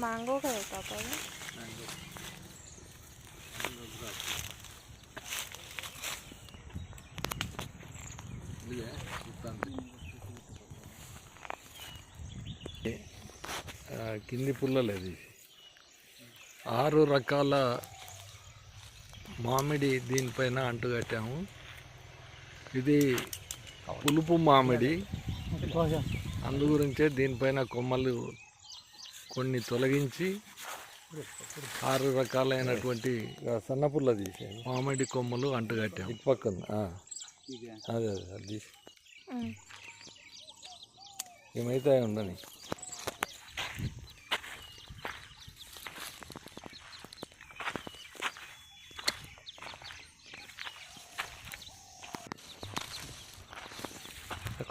Mango కదా తాత అది? ఆ, కింది పుల్లలేదు ఆరు రకాల మామిడి దీనిపైన అంటుకట్టాము ఇది పులుపు మామిడి. అందు గురించే దీనిపైన కొమ్మలు కొన్ని తొలగించి ఆరు రకాలైనటువంటి సన్న పుల్ల తీసే మామిడి కొమ్మలు అంటుకట్టాము ఇటు పక్కన ఆ. అదే అదే అది తీసి. ఏమైతే ఉండని